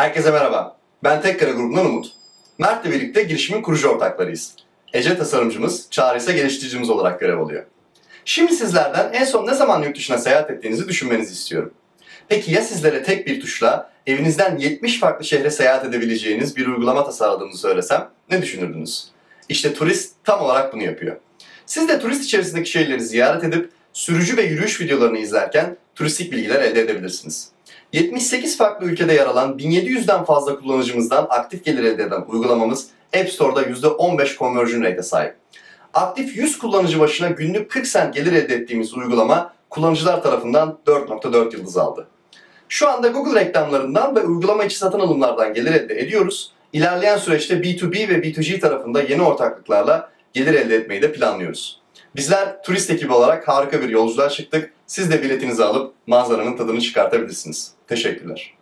Herkese merhaba. Ben Tekkara grubundan Umut. Mert'le birlikte girişimin kurucu ortaklarıyız. Ece tasarımcımız, Çağrı ise geliştiricimiz olarak görev alıyor. Şimdi sizlerden en son ne zaman yurt dışına seyahat ettiğinizi düşünmenizi istiyorum. Peki ya sizlere tek bir tuşla evinizden 70 farklı şehre seyahat edebileceğiniz bir uygulama tasarladığımızı söylesem ne düşünürdünüz? İşte turist tam olarak bunu yapıyor. Siz de turist içerisindeki şehirleri ziyaret edip sürücü ve yürüyüş videolarını izlerken turistik bilgiler elde edebilirsiniz. 78 farklı ülkede yer alan 1700'den fazla kullanıcımızdan aktif gelir elde eden uygulamamız App Store'da %15 conversion rate'e sahip. Aktif 100 kullanıcı başına günlük 40 sent gelir elde ettiğimiz uygulama kullanıcılar tarafından 4.4 yıldız aldı. Şu anda Google reklamlarından ve uygulama içi satın alımlardan gelir elde ediyoruz. İlerleyen süreçte B2B ve B2G tarafında yeni ortaklıklarla gelir elde etmeyi de planlıyoruz. Bizler turist ekibi olarak harika bir yolculuğa çıktık. Siz de biletinizi alıp manzaranın tadını çıkartabilirsiniz. Teşekkürler.